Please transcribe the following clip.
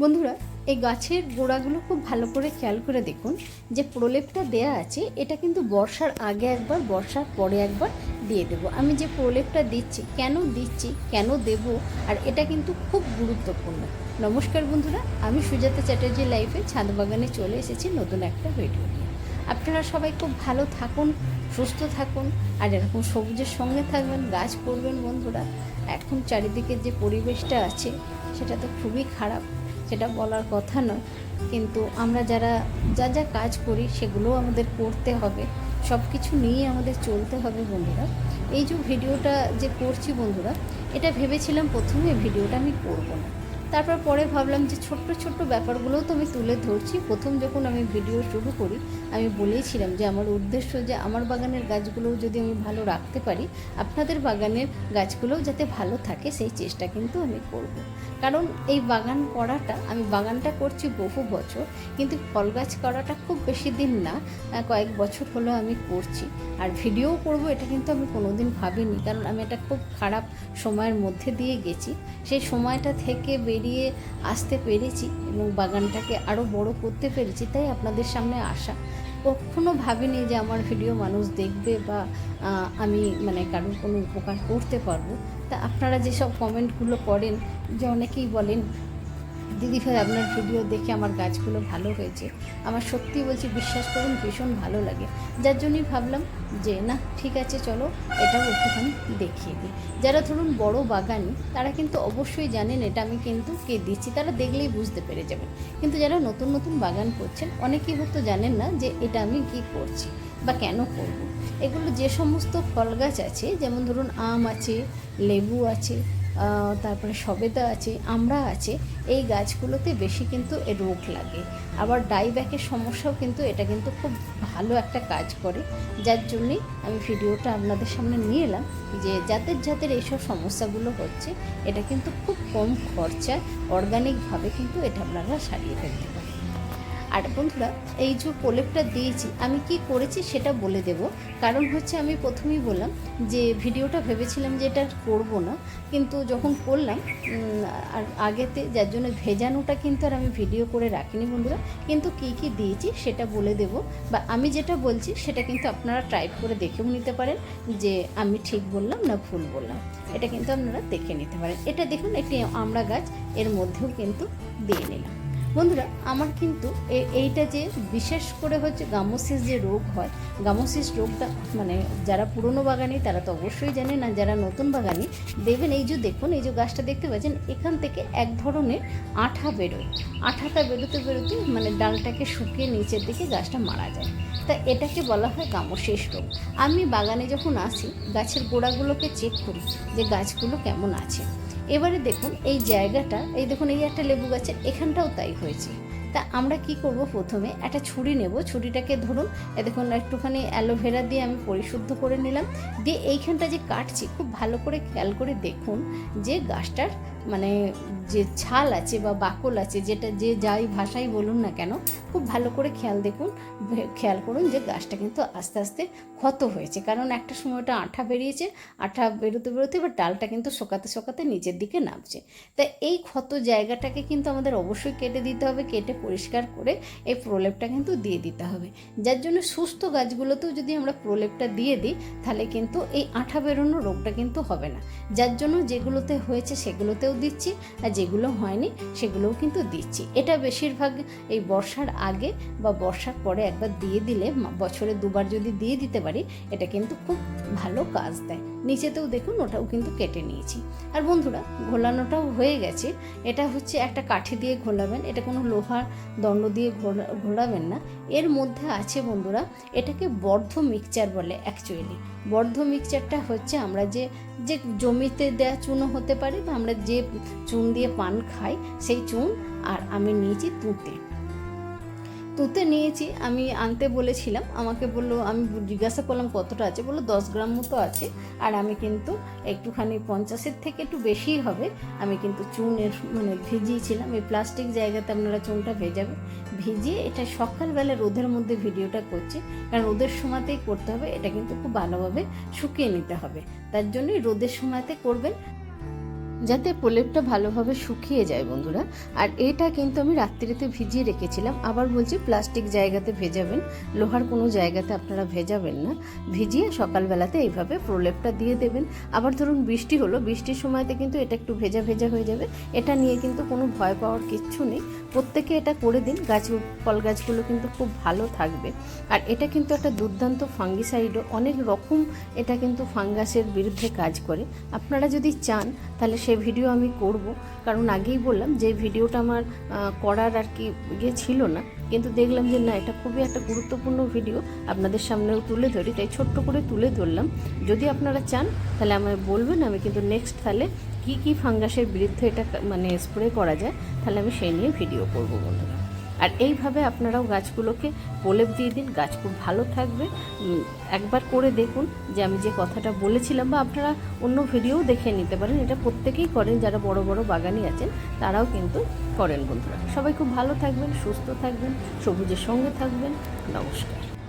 বন্ধুরা, এই গাছের গোড়াগুলো খুব ভালো করে খেয়াল করে দেখুন। যে প্রলেপটা দেয়া আছে, এটা কিন্তু বর্ষার আগে একবার, বর্ষার পরে একবার দিয়ে দেবো। আমি যে প্রলেপটা দিচ্ছি, কেন দিচ্ছি, কেন দেব, আর এটা কিন্তু খুব গুরুত্বপূর্ণ। নমস্কার বন্ধুরা, আমি সুজাতা চ্যাটার্জি লাইফে ছাদ বাগানে চলে এসেছি নতুন একটা ভিডিও নিয়ে। আপনারা সবাই খুব ভালো থাকুন, সুস্থ থাকুন, আর এরকম সবুজের সঙ্গে থাকবেন, গাছ করবেন বন্ধুরা। এখন চারিদিকে যে পরিবেশটা আছে, সেটা তো খুবই খারাপ। সেটা বলার কথা নয়। কিন্তু আমরা যারা যা যা কাজ করি সেগুলোও আমাদের করতে হবে। সব কিছু নিয়ে আমাদের চলতে হবে বন্ধুরা। এই যে ভিডিওটা যে করছি বন্ধুরা, এটা ভেবেছিলাম প্রথমে ভিডিওটা আমি করব না। তারপর পরে ভাবলাম যে ছোট্ট ছোট্ট ব্যাপারগুলোও তো আমি তুলে ধরছি। প্রথম যখন আমি ভিডিও শুরু করি, আমি বলেইছিলাম যে আমার উদ্দেশ্য যে আমার বাগানের গাছগুলোও যদি আমি ভালো রাখতে পারি, আপনাদের বাগানের গাছগুলোও যাতে ভালো থাকে সেই চেষ্টা কিন্তু আমি করব। কারণ এই বাগান করাটা, আমি বাগানটা করছি বহু বছর, কিন্তু ফল গাছ করাটা খুব বেশি দিন না কয়েক বছর হলো আমি করছি। আর ভিডিও করব, এটা কিন্তু আমি কোনোদিন ভাবিনি, কারণ আমি এটা খুব খারাপ সময়ের মধ্যে দিয়ে গেছি। সেই সময়টা থেকে বেরিয়ে আসতে পেরেছি এবং বাগানটাকে আরও বড় করতে পেরেছি, তাই আপনাদের সামনে আসা। কখনও ভাবিনি যে আমার ভিডিও মানুষ দেখবে বা আমি মানে কারোর কোনো উপকার করতে পারব। তা আপনারা যেসব কমেন্টগুলো করেন, যে অনেকেই বলেন দিদি ভাই, আপনার ভিডিও দেখে আমার গাছগুলো ভালো হয়েছে। আমার সত্যি বলছি, বিশ্বাস করুন, ভীষণ ভালো লাগে। যার জন্যই ভাবলাম যে, না, ঠিক আছে, চলো, এটাও একটুখানি দেখিয়ে দিই। যারা ধরুন বড় বাগানি, তারা কিন্তু অবশ্যই জানেন, এটা আমি কিন্তু কে দিচ্ছি, তারা দেখলেই বুঝতে পেরে যাবেন। কিন্তু যারা নতুন নতুন বাগান করছেন, অনেকেই হয়তো জানেন না যে, এটা আমি কি করছি বা কেন করব। এগুলো যে সমস্ত ফল গাছ আছে, যেমন ধরুন আম আছে, লেবু আছে তারপরে সবেদা আছে, আমরা আছে, এই গাছগুলোতে বেশি কিন্তু এ রোগ লাগে। আবার ডাইব্যাকের সমস্যাও কিন্তু এটা কিন্তু খুব ভালো একটা কাজ করে। যার জন্যে আমি ভিডিওটা আপনাদের সামনে নিয়ে এলাম যে যাদের যাদের এইসব সমস্যাগুলো হচ্ছে, এটা কিন্তু খুব কম খরচায় অর্গানিকভাবে কিন্তু এটা আপনারা সারিয়ে ফেলতে পারেন আর বন্ধুরা, এই যে প্রলেপটা দিয়েছি, আমি কি করেছি সেটা বলে দেব। কারণ হচ্ছে আমি প্রথমেই বললাম যে ভিডিওটা ভেবেছিলাম যে এটা করব না, কিন্তু যখন করলাম আর আগেতে যার জন্য ভেজানোটা কিন্তু আর আমি ভিডিও করে রাখিনি বন্ধুরা, কিন্তু কি কি দিয়েছি সেটা বলে দেব। বা আমি যেটা বলছি সেটা কিন্তু আপনারা টাইপ করে দেখেও নিতে পারেন যে আমি ঠিক বললাম না ভুল বললাম। এটা কিন্তু আপনারা দেখে নিতে পারেন। এটা দেখুন, একটি আমড়া গাছ, এর মধ্যেও কিন্তু দিয়ে নিলাম। বন্ধুরা, আমার কিন্তু এইটা যে বিশেষ করে হচ্ছে গামোসিস যে রোগ হয়, গামোসিস রোগটা মানে যারা পুরনো বাগানি তারা তো অবশ্যই জানে না, যারা নতুন বাগানি, দেখবেন এই যে দেখুন, এই যে গাছটা দেখতে পাচ্ছেন, এখান থেকে এক ধরনের আঠা বেরোয়। আঠাটা বেরোতে বেরোতে মানে ডালটাকে শুকিয়ে নিচের দিকে গাছটা মারা যায়। তা এটাকে বলা হয় গামোসিস রোগ। আমি বাগানে যখন আসি, গাছের গোড়াগুলোকে চেক করি যে গাছগুলো কেমন আছে। এবারে দেখুন এই জায়গাটা এই দেখুন এই একটা লেবু গাছের এখানটাও তাই হয়েছে। তা আমরা কি করব প্রথমে? একটা ছুরি নেব। ছুরিটাকে ধরুন দেখুন, একটুখানি অ্যালোভেরা দিয়ে আমি পরিশুদ্ধ করে নিলাম। দিয়ে এইখানটা যে কাটছি, খুব ভালো করে খেয়াল করে দেখুন যে গাছটার মানে যে ছাল আছে বা বাকল আছে, যেটা যে যাই ভাষাই বলুন না কেন, খুব ভালো করে খেয়াল দেখুন খেয়াল করুন যে গাছটা কিন্তু আস্তে আস্তে ক্ষত হয়েছে। কারণ একটা সময়টা আঠা বেরিয়েছে, আঠা বেরোতে বেরোতে এবার ডালটা কিন্তু শোকাতে শোকাতে নিচের দিকে নামছে। তা এই ক্ষত জায়গাটাকে কিন্তু আমাদের অবশ্যই কেটে দিতে হবে, কেটে পরিষ্কার করে এই প্রলেপটা কিন্তু দিয়ে দিতে হবে। যার জন্য সুস্থ গাছগুলোতেও যদি আমরা প্রলেপটা দিয়ে দিই, তাহলে কিন্তু এই আঠা বেরোনো রোগটা কিন্তু হবে না। যার জন্য যেগুলোতে হয়েছে সেগুলোতেও দিচ্ছি, আর যেগুলো হয়নি সেগুলোও কিন্তু দিচ্ছি। এটা বেশিরভাগ এই বর্ষার আগে বা বর্ষার পরে একবার দিয়ে দিলে, বছরে দুবার যদি দিয়ে দিতে পারি, এটা কিন্তু খুব ভালো কাজ দেয়। নিচেতেও দেখুন ওটাও কিন্তু কেটে নিয়েছি। আর বন্ধুরা, ঘোলানোটাও হয়ে গেছে। এটা হচ্ছে একটা কাঠি দিয়ে ঘোলাবেন, এটা কোনো লোহার দণ্ড দিয়ে ঘোলা, ঘোলাবেন না। এর মধ্যে আছে বন্ধুরা, এটাকে বর্ধ মিক্সচার বলে অ্যাকচুয়ালি বর্ধ মিক্সচারটা হচ্ছে আমরা যে যে জমিতে দেওয়া চুনো হতে পারে বা আমরা যে চুন দিয়ে পান খাই, সেই চুন আর আমি নিয়েছি তুঁতে। তুতে নিয়েছি, আমি আনতে বলেছিলাম, আমাকে বলল, আমি জিজ্ঞাসা করলাম কতটা আছে, বলল দশ গ্রাম মতো আছে, আর আমি কিন্তু একটুখানি পঞ্চাশের থেকে একটু বেশিই হবে, আমি কিন্তু চুনের মানে ভিজিয়েছিলাম, এই প্লাস্টিক জায়গাতে আপনারা চুনটা ভেজাবে ভিজিয়ে এটা সকালবেলা রোদের মধ্যে ভিডিওটা করছি, কারণ রোদের সময়তেই করতে হবে, এটা কিন্তু খুব ভালোভাবে শুকিয়ে নিতে হবে, তার জন্যই রোদের সময়তে করবেন যাতে প্রলেপটা ভালোভাবে শুকিয়ে যায়, বন্ধুরা। আর এটা কিন্তু আমি রাত্রিতে ভিজিয়ে রেখেছিলাম। আবার বলছি প্লাস্টিক জায়গাতে ভেজাবেন, লোহার কোনো জায়গাতে আপনারা ভেজাবেন না। ভিজিয়ে সকালবেলাতে এইভাবে প্রলেপটা দিয়ে দেবেন। আবার ধরুন বৃষ্টি হলো, বৃষ্টির সময়তে কিন্তু এটা একটু ভেজা ভেজা হয়ে যাবে। এটা নিয়ে কিন্তু কোনো ভয় পাওয়ার কিচ্ছু নেই। প্রত্যেকে এটা করে দিন। গাছ, ফল গাছগুলো কিন্তু খুব ভালো থাকবে। আর এটা কিন্তু একটা দুর্দান্ত ফাঙ্গিসাইডও। অনেক রকম এটা কিন্তু ফাঙ্গাসের বিরুদ্ধে কাজ করে। আপনারা যদি চান, তাহলে সেই ভিডিও আমি করব। কারণ আগেই বললাম যে ভিডিওটা আমার করার আর কি ইয়ে ছিল না। কিন্তু দেখলাম যে না, এটা খুবই একটা গুরুত্বপূর্ণ ভিডিও। আপনাদের সামনেও তুলে ধরি, তাই ছোট্ট করে তুলে ধরলাম। যদি আপনারা চান, তাহলে আমায় বলবেন, আমি কিন্তু নেক্সট তাহলে কি কি ফাঙ্গাসের বিরুদ্ধে এটা মানে স্প্রে করা যায়, তাহলে আমি সেই নিয়ে ভিডিও করব বন্ধুরা। আর এইভাবে আপনারাও গাছগুলোকে প্রলেপ দিয়ে দিন, গাছ খুব ভালো থাকবে। একবার করে দেখুন যে আমি যে কথাটা বলেছিলাম বা আপনারা অন্য ভিডিও দেখে নিতে পারেন, এটা প্রত্যেকেই করেন, যারা বড় বড় বাগানি আছেন, তারাও কিন্তু করেন বন্ধুরা। সবাই খুব ভালো থাকবেন, সুস্থ থাকবেন, সবুজের সঙ্গে থাকবেন। নমস্কার।